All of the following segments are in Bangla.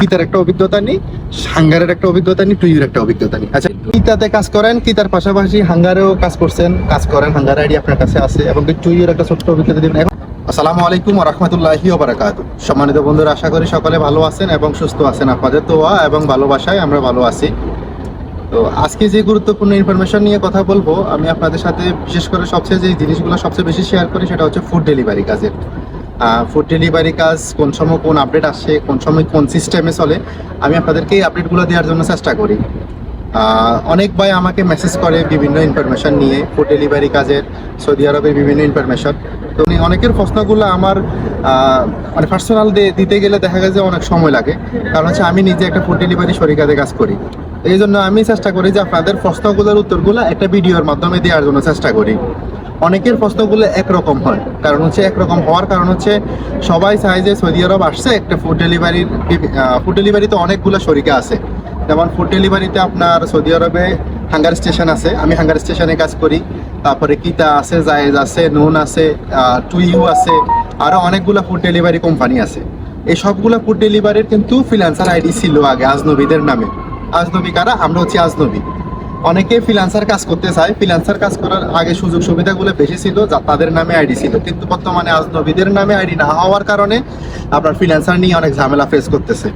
কিতার একটা অভিজ্ঞতা নেই, হাঙ্গারের একটা অভিজ্ঞতা নেই টুইয়ের একটা অভিজ্ঞতা নেই। আচ্ছা কিতাতে কাজ করেন, কিতার পাশাপাশি হাঙ্গারেও কাজ করছেন, কাজ করেন, হাঙ্গার আইডি আপনার কাছে আছে, এবং টুইয়ের একটা ছোট্ট অভিজ্ঞতা দিবেন। আসসালামু আলাইকুম রহমতুল্লাহি ওবারাকাত সম্মানিত বন্ধুরা, আশা করি সকলে ভালো আছেন এবং সুস্থ আছেন। আপনাদের দোয়া এবং ভালোবাসায় আমরা ভালো আছি। তো আজকে যে গুরুত্বপূর্ণ ইনফরমেশন নিয়ে কথা বলব, আমি আপনাদের সাথে বিশেষ করে সবচেয়ে যে জিনিসগুলো সবচেয়ে বেশি শেয়ার করি, সেটা হচ্ছে ফুড ডেলিভারি কাজের। ফুড ডেলিভারি কাজ, কোন সময় কোন আপডেট আসে, কোন সময় কোন সিস্টেমে চলে, আমি আপনাদেরকে এই আপডেটগুলো দেওয়ার জন্য চেষ্টা করি। অনেক ভাই আমাকে মেসেজ করে বিভিন্ন ইনফরমেশন নিয়ে ফুড ডেলিভারি কাজের, সৌদি আরবের বিভিন্ন ইনফরমেশন তো উনি অনেকের প্রশ্নগুলো আমার মানে পার্সোনাল দিতে গেলে দেখা গেছে অনেক সময় লাগে। কারণ হচ্ছে আমি নিজে একটা ফুড ডেলিভারি শরিকাতে কাজ করি। এই জন্য আমি চেষ্টা করি যে আপনাদের প্রশ্নগুলোর উত্তরগুলো একটা ভিডিওর মাধ্যমে দেওয়ার জন্য চেষ্টা করি। অনেকের প্রশ্নগুলো একরকম হয়। কারণ হচ্ছে একরকম হওয়ার কারণ হচ্ছে সবাই চায় যে সৌদি আরব আসছে, একটা ফুড ডেলিভারির ফুড ডেলিভারিতে অনেকগুলো শরিকা আছে। যেমন ফুড ডেলিভারিতে আপনার সৌদি আরবে হাঙ্গার স্টেশন আছে, আমি হাঙ্গার স্টেশনে কাজ করি। তারপরে কিতা আছে, জায়েজ আছে, নুন আছে টুইউ আছে আরও অনেকগুলো ফুড ডেলিভারি কোম্পানি আছে। এই সবগুলো ফুড ডেলিভারির কিন্তু ফ্রিল্যান্সার আইডি ছিল আগে, আজনবীদের নামে। আজনবী কারা? আমরা হচ্ছি আজনবী। অনেকে ফ্রিল্যান্সার কাজ করতে চায়। ফ্রিল্যান্সার কাজ করার আগে সুযোগ সুবিধাগুলো বেশি ছিল, যা তাদের নামে আইডি ছিল। কিন্তু বর্তমানে আজনবীদের নামে আইডি না হওয়ার কারণে আপনার ফ্রিল্যান্সার নিয়ে অনেক ঝামেলা ফেস করতেছে।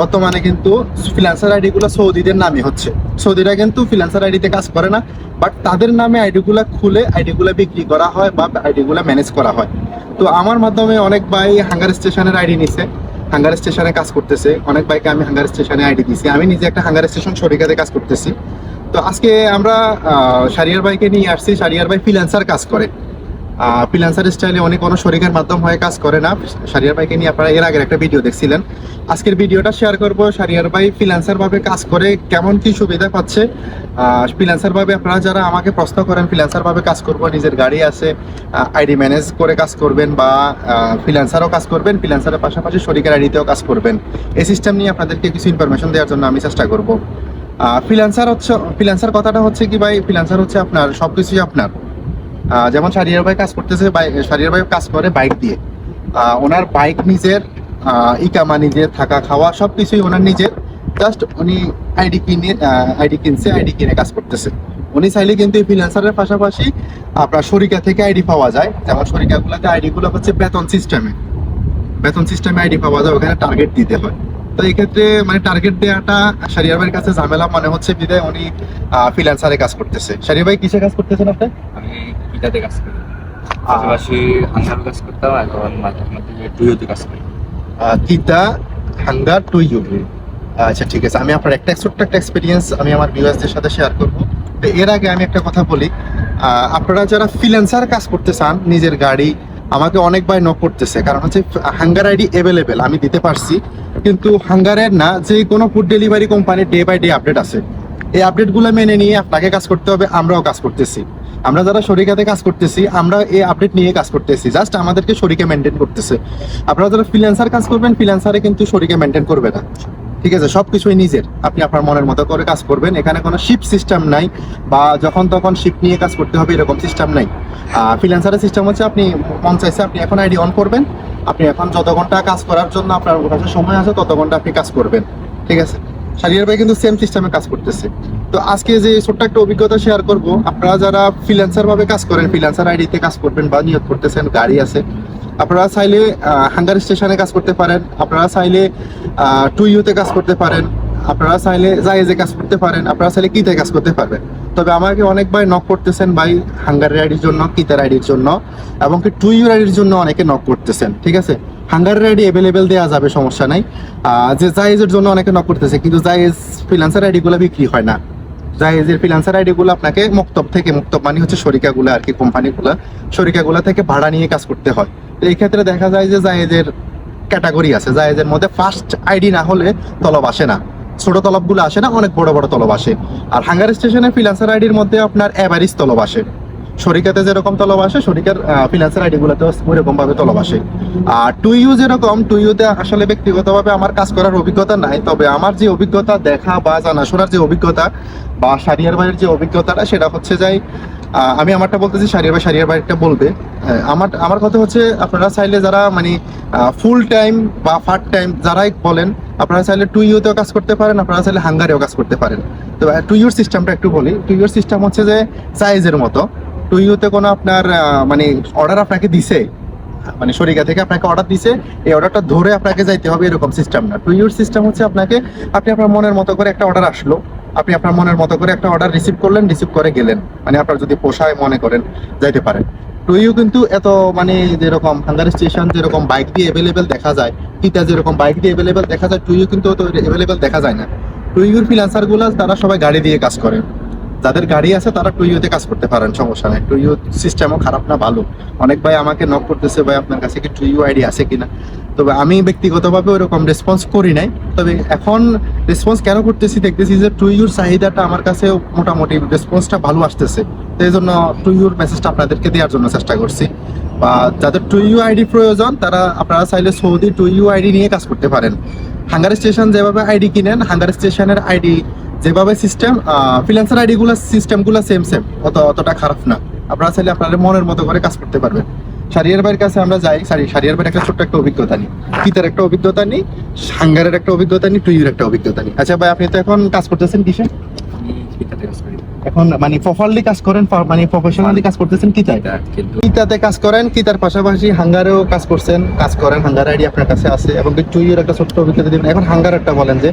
বর্তমানে কিন্তু ফ্রিল্যান্সার আইডি গুলো সৌদিদের নামে হচ্ছে। সৌদিরা কিন্তু ফ্রিল্যান্সার আইডিতে কাজ করে না বাট তাদের নামে আইডি গুলা খুলে আইডি গুলা বিক্রি করা হয় বা আইডি গুলা ম্যানেজ করা হয়। তো আমার মাধ্যমে অনেক ভাই হাঙ্গার স্টেশনের আইডি নিছে, হাঙ্গার স্টেশনে কাজ করতেছে। অনেক বাইকে আমি হাঙ্গার স্টেশনে আইডি দিছি। আমি নিজে একটা হাঙ্গার স্টেশন শরিকাতে কাজ করতেছি। তো আজকে আমরা সারিয়ার বাইকে নিয়ে আসছি। সারিয়ার ভাই ফ্রিল্যান্সার কাজ করে। ফ্রিল্যান্সার স্টাইলে অনেক কোনো শরিকের মাধ্যম হয়ে কাজ করে না। সারিয়ার ভাইকে নিয়ে আপনারা এর আগের একটা ভিডিও দেখছিলেন। আজকের ভিডিওটা শেয়ার করব। সারিয়ার ভাই ফ্রিল্যান্সার ভাবে কাজ করে কেমন কি সুবিধা পাচ্ছে। ফ্রিল্যান্সার ভাবে আপনারা যারা আমাকে প্রশ্ন করেন ফ্রিল্যান্সার ভাবে কাজ করব, নিজের গাড়ি আছে আইডি ম্যানেজ করে কাজ করবেন বা ফ্রিল্যান্সারও কাজ করবেন ফ্রিল্যান্সারের পাশাপাশি শরিকের আইডিতেও কাজ করবেন। এই সিস্টেম নিয়ে আপনাদেরকে কিছু ইনফরমেশন দেওয়ার জন্য আমি চেষ্টা করব। ফ্রিল্যান্সার হচ্ছে ফ্রিল্যান্সার কথাটা হচ্ছে কি ভাই? ফ্রিল্যান্সার হচ্ছে আপনার, সবকিছুই আপনার। যেমন সারিয়ার ভাই কাজ করতেছে সারিয়ার ভাই কাজ করে বাইক দিয়ে। ওনার বাইক নিজের ইকামা নিজের থাকা, খাওয়া সব কিছুই ওনার নিজের। জাস্ট উনি আইডি কিনে আইডি কিনছে আইডি কিনে কাজ করতেছে। উনি চাইলে কিন্তু এই ফ্রিল্যান্সারের পাশাপাশি আপনার শরিকা থেকে আইডি পাওয়া যায়। যেমন শরিকাগুলোতে আইডি গুলো হচ্ছে বেতন সিস্টেমে বেতন সিস্টেমে আইডি পাওয়া যায়, ওখানে টার্গেট দিতে হয়। তো এই ক্ষেত্রে মানে টার্গেট দেওয়াটা সারিয়ার ভাইয়ের কাছে ঝামেলা মনে হচ্ছে বিদায় উনি ফ্রিল্যান্সারে কাজ করতেছে। সারিয়া ভাই কিসে কাজ করতেছেন আপনি? আমি ইটাতে কাজ করি। পাশাপাশি হাঙ্গার কাজ করতাম এখন মাঝে মাঝে টুইওতে কাজ করি। কিতা হাঙ্গার টু ইউ আচ্ছা ঠিক আছে। আমি আপনার একটা ছোট্ট একটা এক্সপিরিয়েন্স আমি আমার ভিউয়ার্সদের সাথে শেয়ার করব। তো এর আগে আমি একটা কথা বলি আহ, আপনারা যারা ফ্রিল্যান্সার কাজ করতে চান নিজের গাড়ি আমাকে অনেক ভাই নক করতেছে। কারণ হচ্ছে হাঙ্গার আইডি অ্যাভেলেবেল আমি দিতে পারছি। কিন্তু হাঙ্গারের না, যে কোনো ফুড ডেলিভারি কোম্পানির ডে বাই ডে আপডেট আছে। এই আপডেটগুলো মেনে নিয়ে আপনাকে কাজ করতে হবে, আমরাও কাজ করতেছি। আমরা যারা শরিকাতে কাজ করতেছি, আমরা এই আপডেট নিয়ে কাজ করতেছি। জাস্ট আমাদেরকে শরিকে মেনটেন করতেছে। আপনারা যারা ফ্রিল্যান্সার কাজ করবেন ফ্রিল্যান্সারে কিন্তু শরিকে মেনটেন করবে না। ঠিক আছে, সবকিছুই নিজের। আপনি আপনার মনের মতো করে কাজ করবেন। এখানে কোনো শিপ সিস্টেম নাই বা যখন তখন শিপ নিয়ে কাজ করতে হবে এরকম সিস্টেম নাই। ফ্রিল্যান্সারের সিস্টেম হচ্ছে আপনি মন চাইছে আপনি এখন আইডি অন করবেন। আপনি এখন যত ঘণ্টা কাজ করার জন্য আপনার কাছে সময় আছে, তত ঘণ্টা আপনি কাজ করবেন। ঠিক আছে? সারিয়ার ভাই কিন্তু সেম সিস্টেমে কাজ করতেছে। তো আজকে যে ছোট্ট একটা অভিজ্ঞতা শেয়ার করব, আপনারা যারা ফ্রিল্যান্সার ভাবে কাজ করেন ফ্রিল্যান্সার আইডিতে কাজ করবেন বা নিয়োগ করতেছেন, গাড়ি আছে আপনারা চাইলে হাঙ্গার স্টেশনে কাজ করতে পারেন, আপনারা চাইলে টুইউতে কাজ করতে পারেন, আপনারা চাইলে জায়েজে কাজ করতে পারেন, আপনারা চাইলে কিতে কাজ করতে পারবেন। তবে আমাকে অনেক ভাই নক করতেছেন ভাই হাঙ্গার আইডির জন্য কিতার আইডির জন্য, এবং কি টু ইউ আইডির জন্য অনেকে নক করতেছেন, ঠিক আছে? হাঙ্গারের আইডি অ্যাভেলেবেল দেওয়া যাবে, সমস্যা নাই। যে জায়েজের জন্য অনেকে নক করতেছে, কিন্তু জায়েজ ফ্রিল্যান্সার আইডিগুলো বিক্রি হয় না। জায়েজের ফ্রিল্যান্সার আইডিগুলো আপনাকে মুক্তব থেকে, মুক্তব মানে হচ্ছে শরিকাগুলো আর কি, কোম্পানিগুলো, শরিকাগুলো থেকে ভাড়া নিয়ে কাজ করতে হয়। এই ক্ষেত্রে দেখা যায় যে জায়েজের ক্যাটাগরি আছে। জায়েজের মধ্যে ফার্স্ট আইডি না হলে তলব আসে না। ছোট তলবগুলো আসে না, অনেক বড় বড় তলব আসে। আর হাঙ্গার স্টেশনে ফিলান্সার আইডির মধ্যে আপনার অ্যাভারেজ তলব আসে। শরিকাতে যেরকম তলব আসে, শরিকার ফ্রিল্যান্সার আইডি গুলোতে ওইরকম ভাবে তলব আসে। আর টু ইউ যেরকম টু ইউতে আসলে ব্যক্তিগতভাবে আমার কাজ করার অভিজ্ঞতা নাই, তবে আমার যে অভিজ্ঞতা দেখা বা জানাশোনার যে অভিজ্ঞতা বা সারিয়ার ভাইয়ের যে অভিজ্ঞতাটা, সেটা হচ্ছে যাই আমি আমারটা বলতেছি, সারিয়ার ভাই সারিয়ার ভাইটা বলবে। আমার আমার কথা হচ্ছে, আপনারা চাইলে যারা মানে ফুল টাইম বা পার্ট টাইম যারাই বলেন, আপনারা চাইলে টু ইউতেও কাজ করতে পারেন, আপনারা চাইলে হাঙ্গারেও কাজ করতে পারেন। তো টু ইউর সিস্টেমটা একটু বলি। টু ইউর সিস্টেম হচ্ছে যে সাইজের মতো। টু ইউতে কোনো আপনার মানে অর্ডার আপনাকে দিছে মানে শরিকা থেকে আপনাকে অর্ডার দিছে, এই অর্ডারটা ধরে আপনাকে যাইতে হবে এরকম সিস্টেম না। টু ইউর সিস্টেম হচ্ছে আপনাকে, আপনি আপনার মনের মতো করে একটা অর্ডার আসলো। আপনি আপনার মনের মতো করে একটা অর্ডার রিসিভ করলেন রিসিভ করে গেলেন। মানে আপনার যদি পোষায় মনে করেন, যাইতে পারেন টু ইউ কিন্তু এত মানে যেরকম হাঙ্গার স্টেশন যেরকম বাইক দিয়ে অ্যাভেলেবেল দেখা যায় কিটা যেরকম বাইক দিয়ে অ্যাভেলেবেল দেখা যায় টু ইউ কিন্তু অ্যাভেলেবেল দেখা যায় না। টু ইউর ফ্রিল্যান্সারগুলো, তারা সবাই গাড়ি দিয়ে কাজ করে। যাদের গাড়ি আছে, তারা টু ইউতে কাজ করতে পারেন, সমস্যা নেই। টু ইউ সিস্টেমও খারাপ না, ভালো। অনেক ভাই আমাকে নক করতেছে, ভাই আপনার কাছে কি টু ইউ আইডি আছে কিনা? তবে আমি ব্যক্তিগতভাবে ওরকম রেসপন্স করি নাই। তবে এখন রেসপন্স কেন করতেছি, দেখতেছি যে টু ইউর চাহিদাটা আমার কাছে মোটামুটি রেসপন্সটা ভালো আসতেছে। তো এই জন্য টু ইউর মেসেজটা আপনাদেরকে দেওয়ার জন্য চেষ্টা করছি। বা যাদের টু ইউ আইডি প্রয়োজন, তারা আপনারা চাইলে সৌদি টু ইউ আইডি নিয়ে কাজ করতে পারেন। হাঙ্গার স্টেশন যেভাবে আইডি কিনেন, হাঙ্গার স্টেশনের আইডি যেভাবে সিস্টেম ফ্রিল্যান্সার আইডি গুলো সিস্টেমগুলো সেম সেম অত, অতটা খারাপ না। আপনারা চাইলে আপনাদের মনের মতো করে কাজ করতে পারবেন। সারিয়ার ভাইয়ের কাছে আমরা যাই। সারি সারিয়ার ভাইয়ের একটা ছোট্ট একটা অভিজ্ঞতা নিই। কিতার একটা অভিজ্ঞতা নিই, সাঙ্গারের একটা অভিজ্ঞতা নিই টুইয়ের একটা অভিজ্ঞতা নিই। আচ্ছা ভাই, আপনি তো এখন কাজ করতেছেন কিসে? আমি কাজ করি। এখন মানে প্রপারলি কাজ করেন মানে প্রফেশনালি কাজ করতেছেন কিতায় এটা কিন্তু কিতাতে কাজ করেন কিতার পাশাপাশি হাঙ্গারেও কাজ করছেন কাজ করেন হাঙ্গার আইডি আপনার কাছে আছে এবং টুইয়ের একটা ছোট্ট অভিজ্ঞতা দিবেন। এখন হাঙ্গারেরটা বলেন যে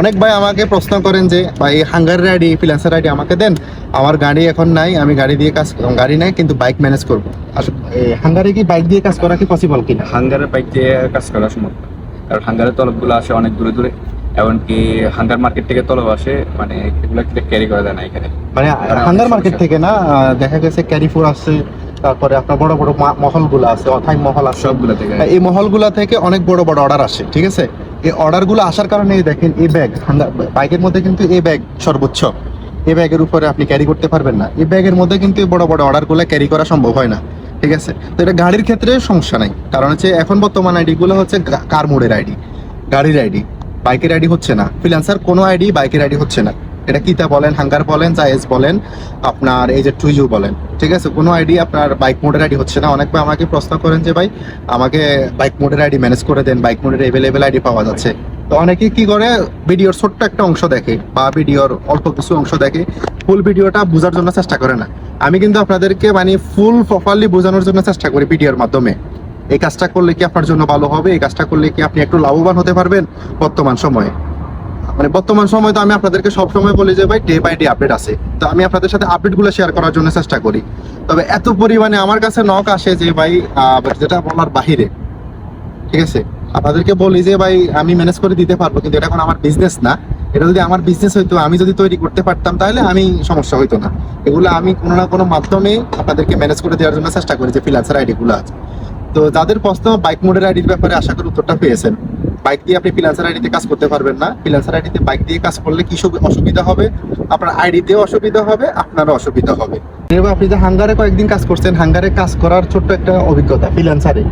অনেক ভাই আমাকে প্রশ্ন করেন যে ভাই হাঙ্গারের আইডি ফ্রিল্যান্সার আইডি আমাকে দেন আমার গাড়ি এখন নাই আমি গাড়ি দিয়ে কাজ গাড়ি নাই কিন্তু বাইক ম্যানেজ করব। আসলে হাঙ্গারে কি বাইক দিয়ে কাজ করা কি পসিবল কিনা? হাঙ্গারের বাইক দিয়ে কাজ করা সম্ভব কারণ হাঙ্গারের তলবগুলো আসে অনেক দূরে দূরে। এমনকি হাঙ্গার মার্কেট থেকে তলব আসে মানে এগুলো ক্যারি করা যায় না এখানে। মানে হাঙ্গার মার্কেট থেকে না দেখা গেছে ক্যারিফোর আছে তারপরে আপনার বড় বড় মহলগুলো আছে অথাই মহল আছে। সবগুলো থেকে। এই মহলগুলা থেকে অনেক বড় বড় অর্ডার আসে ঠিক আছে? এই অর্ডারগুলো আসার কারণে দেখেন এই ব্যাগ বাইকের মধ্যে কিন্তু এই ব্যাগ সর্বোচ্চ। এই ব্যাগের উপরে আপনি ক্যারি করতে পারবেন না। এই ব্যাগের মধ্যে কিন্তু এই বড় বড় অর্ডারগুলো ক্যারি করা সম্ভব হয় না ঠিক আছে? তো এটা গাড়ির ক্ষেত্রে সমস্যা নাই। কারণ হচ্ছে এখন বর্তমান আইডি গুলো হচ্ছে কার মোডের আইডি গাড়ির আইডি বাইকের আইডি হচ্ছে না। ফ্রিল্যান্সার কোনো আইডি বাইকের আইডি হচ্ছে না। এটা কিতা বলেন, হাঙ্গার বলেন, জায়েজ বলেন, আপনার এই যে টুইউ বলেন। ঠিক আছে? কোনো আইডি আপনার বাইক মোডের আইডি হচ্ছে না। অনেকবার আমাকে প্রশ্ন করেন যে, ভাই, আমাকে বাইক মোডের আইডি ম্যানেজ করে দেন। বাইক মোডের এভেলেবেল আইডি পাওয়া যাচ্ছে। তো অনেকে কি করে? ভিডিওর ছোট্ট একটা অংশ দেখে বা ভিডিওর অল্প কিছু অংশ দেখে। ফুল ভিডিওটা বোঝার জন্য চেষ্টা করে না। আমি কিন্তু আপনাদেরকে মানে ফুল প্রপারলি বোঝানোর জন্য চেষ্টা করি ভিডিওর মাধ্যমে। এই কাজটা করলে কি আপনার জন্য ভালো হবে? এই কাজটা করলে কি আপনি একটু লাভবান হতে পারবেন? বর্তমান সময়ে। মানে বর্তমান সময় তো আমি আপনাদেরকে সব সময় বলি যে, ভাই ডে বাই ডে আপডেট আছে। তো আমি আপনাদের সাথে আপডেটগুলো শেয়ার করার জন্য চেষ্টা করি। তবে এত পরিমাণে আমার কাছে নক আসে যে, ভাই যেটা বলার বাহিরে। ঠিক আছে? আপনাদেরকে বলি যে, ভাই, আমি ম্যানেজ করে দিতে পারব, কিন্তু এটা এখন আমার বিজনেস না। এটা যদি আমার বিজনেস হইতো, আমি যদি তৈরি করতে পারতাম, তাহলে আমি সমস্যা হইতো না। এগুলো আমি কোনো না কোনো মাধ্যমে আপনাদেরকে ম্যানেজ করে দেওয়ার জন্য চেষ্টা করি যে ফ্রিল্যান্সার আইডি গুলো আছে। তো যাদের প্রশ্ন বাইক মোডের আইডির ব্যাপারে আশা করি উত্তরটা পেয়েছেন। বাইক দিয়ে আপনি ফ্রিল্যান্সার আইডিতে কাজ করতে পারবেন না। ফ্রিল্যান্সার আইডিতে বাইক দিয়ে কাজ করলে কি অসুবিধা হবে? আপনার আইডিতেও অসুবিধা হবে আপনারও অসুবিধা হবে। এবার আপনি যে হাঙ্গারে কয়েকদিন কাজ করছেন হাঙ্গারে কাজ করার ছোট্ট একটা অভিজ্ঞতা ফ্রিল্যান্সারে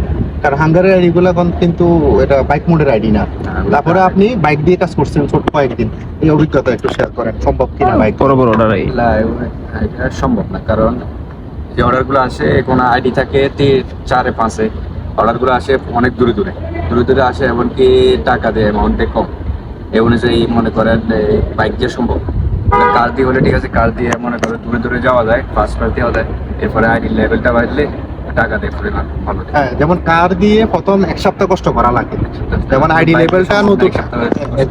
কারণ হাঙ্গারের আইডি গুলো এখন কিন্তু এটা বাইক মোডের আইডি না। তারপরে আপনি বাইক দিয়ে কাজ করছেন ছোট কয়েকদিন। এই অভিজ্ঞতা একটু শেয়ার করেন সম্ভব কিনা বাইক বড় বড় অর্ডার এই। এগুলা সম্ভব না কারণ যে অর্ডারগুলো আসে কোনো আইডি থাকে তিন চারে পাঁচে অর্ডারগুলো আসে অনেক দূরে দূরে। দূরে দূরে আসে এমনকি টাকা দেয় অ্যামাউন্টে কম। এই অনুযায়ী মনে করেন বাইক দিয়ে সম্ভব। কার দিয়ে হলে ঠিক আছে কার দিয়ে মনে করেন দূরে দূরে যাওয়া যায় ফার্স্ট পাস দেওয়া যায় এরপরে আইডি লেভেলটা বাড়লে টাকা দেয় পরিমাণ ভালো হ্যাঁ যেমন কার দিয়ে প্রথম এক সপ্তাহ কষ্ট করা লাগে যেমন আইডি লেভেলটা নতুন।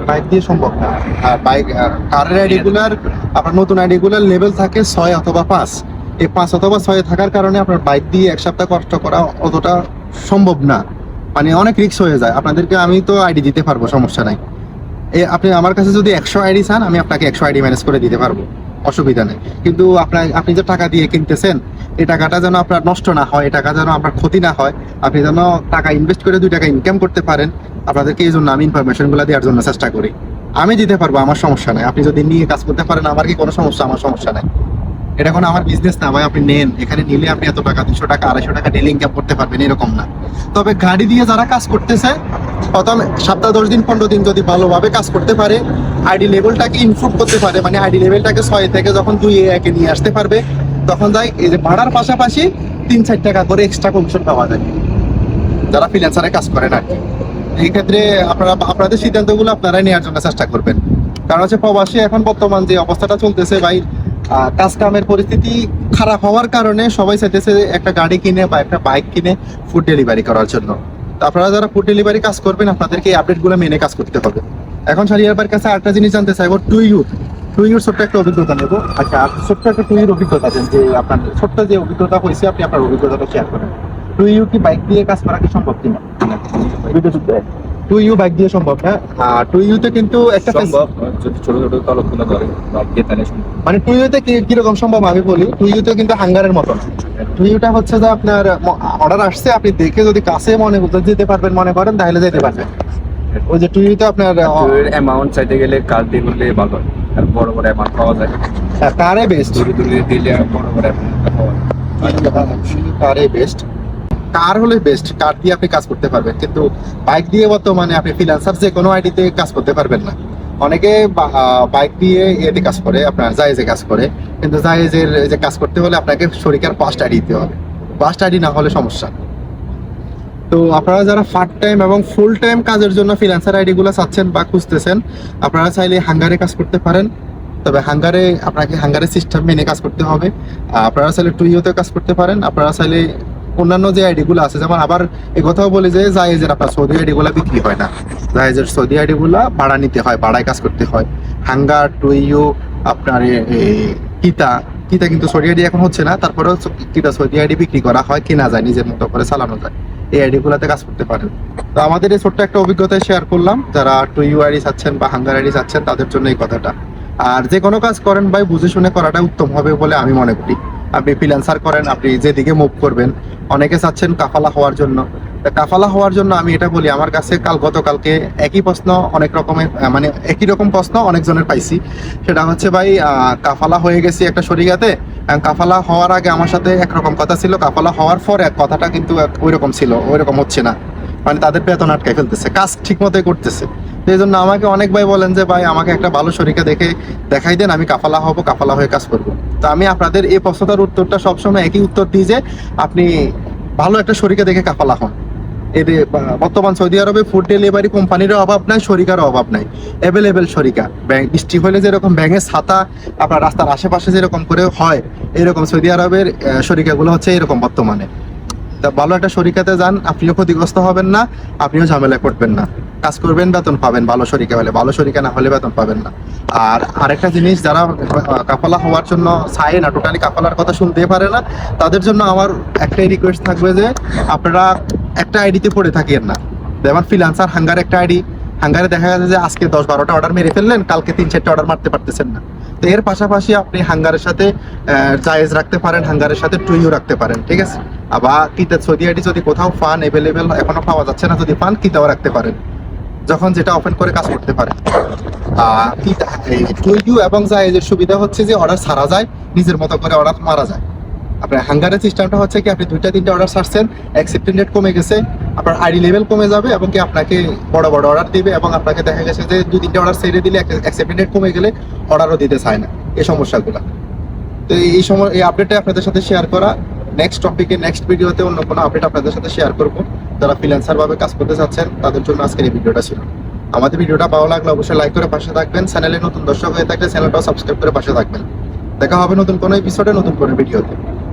বাইক দিয়ে সম্ভব না। আর বাইক কারের আইডি গুলার আপনার নতুন আইডি গুলার লেভেল থাকে ছয় অথবা পাঁচ। এই পাঁচ অথবা ছয়ে থাকার কারণে আপনার বাইক দিয়ে এক সপ্তাহ কষ্ট করা অতটা সম্ভব না। মানে অনেক রিস্ক হয়ে যায়। আপনাদেরকে আমি তো আইডি দিতে পারব, সমস্যা নাই। এ, আপনি আমার কাছে যদি একশো আইডি চান, আমি আপনাকে একশো আইডি ম্যানেজ করে দিতে পারব। অসুবিধা নেই। কিন্তু আপনার, আপনি যে টাকা দিয়ে কিনতেছেন, এই টাকাটা যেন আপনার নষ্ট না হয়, এই টাকা যেন আপনার ক্ষতি না হয়, আপনি যেন টাকা ইনভেস্ট করে দুই টাকা ইনকাম করতে পারেন, আপনাদেরকে এই জন্য আমি ইনফরমেশনগুলো দেওয়ার জন্য চেষ্টা করি। আমি দিতে পারব, আমার সমস্যা নাই। আপনি যদি নিয়ে কাজ করতে পারেন, আমার কি কোনো সমস্যা? আমার সমস্যা নাই। এটা কোনো আমার বিজনেস না, ভাই, আপনি নেন। এখানে নিলে আপনি এত টাকা, দুশো টাকা, আড়াইশো টাকা ডেলি ইনকাম করতে পারবেন, এরকম না। তবে গাড়ি দিয়ে যারা কাজ করতেছে, প্রথম সপ্তাহ দশ দিন, পনেরো দিন যদি ভালোভাবে কাজ করতে পারে আইডি লেভেলটাকে ইমপ্রুভ করতে পারে মানে আইডি লেভেলটাকে ছয় থেকে যখন দুই একে নিয়ে আসতে পারবে, তখন যায় এই যে ভাড়ার পাশাপাশি তিন চার টাকা করে এক্সট্রা কমিশন পাওয়া যায়। যারা ফ্রিল্যান্সারে কাজ করেন আর কি। এই ক্ষেত্রে আপনারা, আপনাদের সিদ্ধান্তগুলো আপনারাই নেওয়ার জন্য চেষ্টা করবেন। কারণ হচ্ছে প্রবাসী এখন বর্তমান যে অবস্থাটা চলতেছে, ভাই কাজ কামের পরিস্থিতি খারাপ হওয়ার কারণে সবাই চাইতেছে একটা গাড়ি কিনে বা একটা বাইক কিনে ফুড ডেলিভারি করার জন্য। তো আপনারা যারা ফুড ডেলিভারি কাজ করবেন, আপনাদেরকে এই আপডেটগুলো মেনে কাজ করতে হবে। এখন শারিয়ার ভাইয়ের কাছে আরেকটা জিনিস জানতে চাইব টু ইউ টু ইউর ছোট্ট একটা অভিজ্ঞতা নেব। আচ্ছা ছোট্ট একটা টু ইউর অভিজ্ঞতা দেন যে আপনার ছোট্ট যে অভিজ্ঞতা হয়েছে, আপনি আপনার অভিজ্ঞতাটা শেয়ার করেন। টু ইউ কি বাইক দিয়ে কাজ করা কি সম্ভব কিনা? টু ইউ বাইক দিয়ে সম্ভব না আর টু ইউতে কিন্তু একটা সম্ভব যদি ছোট ছোট তলকগুলো ধরে বাইকে তাহলে সম্ভব। মানে টু ইউতে কীরকম সম্ভব আমি বলি টু ইউতে কিন্তু হাঙ্গারের মতো না টু ইউটা হচ্ছে যে আপনার অর্ডার আসছে আপনি দেখে যদি কাছে মনে করতে যেতে পারবেন মনে করেন তাহলে যেতে পারবেন। ওই যে টু ইউতে আপনার অ্যামাউন্ট চাইতে গেলে কাজ দিয়ে করলে ভালো হয়? আর বড় বড় অ্যামাউন্ট পাওয়া যায়? কারে বেস্ট দূরে দূরে দিলে বড় বড় অ্যামাউন্ট পাওয়া যায়। কারে বেস্ট কার হলে বেস্ট কার দিয়ে আপনি কাজ করতে পারবেন। কিন্তু বাইক দিয়ে বর্তমানে আপনি ফ্রিল্যান্সার যে কোনো আইডিতে কাজ করতে পারবেন না। অনেকে বাইক দিয়ে এতে কাজ করে, আপনার জায়েজে কাজ করে। কিন্তু জায়েজের যে কাজ করতে হলে আপনাকে শরিকার পাস্ট আইডি দিতে হবে। পাস্ট আইডি না হলে সমস্যা তো আপনারা যারা পার্ট টাইম এবং ফুল টাইম কাজের জন্য ফ্রিল্যান্সার আইডি গুলো চাচ্ছেন বা খুঁজতেছেন, আপনারা চাইলে হাঙ্গারে কাজ করতে পারেন। তবে হাঙ্গারে, আপনাকে হাঙ্গারের সিস্টেম মেনে কাজ করতে হবে। আপনারা চাইলে টুইওতে কাজ করতে পারেন। আপনারা চাইলে অন্যান্য যে আইডি গুলো আছে, যেমন আবার এই কথাও বলি যে জায়েজের আপনার সৌদি আইডি গুলা বিক্রি হয় না। জায়েজের সৌদি আইডি গুলা ভাড়া নিতে হয়, ভাড়ায় কাজ করতে হয়। হাঙ্গার টুইও আপনার কিতা কিতা কিন্তু সৌদি আইডি এখন হচ্ছে না, তারপরেও কিতা সৌদি আইডি বিক্রি করা হয়, কেনা যায়, নিজের মতো করে চালানো যায়। এই আইডি গুলাতে কাজ করতে পারেন তো আমাদের এই ছোট্ট একটা অভিজ্ঞতা শেয়ার করলাম, যারা টুইউ আইডি চাচ্ছেন বা হাঙ্গার আইডি চাচ্ছেন, তাদের জন্য এই কথাটা। আর যে কোনো কাজ করেন ভাই, বুঝে শুনে করাটা উত্তম হবে বলে আমি মনে করি। আপনি ফ্রিল্যান্সার করেন আপনি যেদিকে মুভ করবেন অনেকে চাচ্ছেন কাফালা হওয়ার জন্য। কাফালা হওয়ার জন্য আমি এটা বলি আমার কাছে কাল গতকালকে একই প্রশ্ন অনেক রকমের মানে একই রকম প্রশ্ন অনেকজনের পাইছি। সেটা হচ্ছে ভাই কাফালা হয়ে গেছি একটা শরিয়াতে আহ, কাফালা হওয়ার আগে আমার সাথে একরকম কথা ছিল কাফালা হওয়ার পর এক কথাটা কিন্তু ওই রকম ছিল ওই রকম হচ্ছে না। মানে তাদের বেতন আটকে ফেলতেছে কাজ ঠিক মতোই করতেছে। এই জন্য আমাকে অনেক ভাই বলেন যে, ভাই, আমাকে একটা ভালো শরিকা দেখে দেখাই দেন, আমি কাফালা হব, কাফালা হয়ে কাজ করব। তো আমি আপনাদের এই প্রশ্নটার উত্তরটা সবসময় একই উত্তর দিই যে, আপনি ভালো একটা শরিকা দেখে কাফালা হন। এদের বর্তমান সৌদি আরবে ফুড ডেলিভারি কোম্পানিরও অভাব নাই, শরিকারও অভাব নাই। অ্যাভেলেবেল শরিকা। ব্যাংক বৃষ্টি হলে যেরকম ব্যাঙের ছাতা, আপনার রাস্তার আশেপাশে যেরকম করে হয়, এরকম সৌদি আরবের শরিকাগুলো হচ্ছে এরকম বর্তমানে। তা ভালো একটা শরিকাতে যান, আপনিও ক্ষতিগ্রস্ত হবেন না, আপনিও ঝামেলা করবেন না। কাজ করবেন, বেতন পাবেন, ভালো শরিকা হলে। ভালো শরিকা না হলে বেতন পাবেন না। আর আরেকটা জিনিস, যারা কাফলা হওয়ার জন্য চায় না, টোটালি কাফালার কথা শুনতে পারে না, তাদের জন্য আমার একটাই রিকোয়েস্ট থাকবে যে, আপনারা একটা আইডিতে পড়ে থাকেন না। যেমন ফ্রিলান্সার হাঙ্গার একটা আইডি হাঙ্গারে দেখা গেছে যে আজকে দশ বারোটা অর্ডার মেরে ফেললেন, কালকে তিন চারটা অর্ডার মারতে পারতেছেন না। তো এর পাশাপাশি আপনি হাঙ্গারের সাথে জায়েজ রাখতে পারেন, হাঙ্গারের সাথে টুইও রাখতে পারেন, ঠিক আছে? আবার কিতা সৌদি আইডি যদি কোথাও ফান এভেলেবেল এখনও পাওয়া যাচ্ছে না যদি পান কিতাও রাখতে পারেন। যখন যেটা ওপেন করে কাজ করতে পারেন টুইউ এবং জায়েজের সুবিধা হচ্ছে যে অর্ডার ছাড়া যায়, নিজের মতো করে অর্ডার মারা যায়। আপনার হাঙ্গারের সিস্টেমটা হচ্ছে কি, আপনি দুইটা তিনটা অর্ডার ছাড়ছেন অ্যাকসেপ্টেড রেট কমে গেছে, আপনার আইডি লেভেল কমে যাবে এবং কি আপনাকে বড় বড় অর্ডার দিবে এবং আপনাকে দেখা গেছে যে দুই তিনটা অর্ডার ছেড়ে দিলে অ্যাকসেপ্টেড রেট কমে গেলে অর্ডারও দিতে চায় না। এই সমস্যাগুলো। তো এই সময়, এই আপডেটটা আপনাদের সাথে শেয়ার করা। নেক্সট টপিকে নেক্সট ভিডিওতে অন্য কোনো আপডেট আপনাদের সাথে শেয়ার করব। যারা ফ্রিল্যান্সার ভাবে কাজ করতে চাচ্ছেন, তাদের জন্য আজকের এই ভিডিওটা ছিল। আমাদের ভিডিওটা ভালো লাগলে অবশ্যই লাইক করে পাশে থাকবেন। চ্যানেলে নতুন দর্শক হয়ে থাকলে চ্যানেলটাও সাবস্ক্রাইব করে পাশে থাকবেন। দেখা হবে নতুন কোনো এপিসোডে নতুন কোনো ভিডিওতে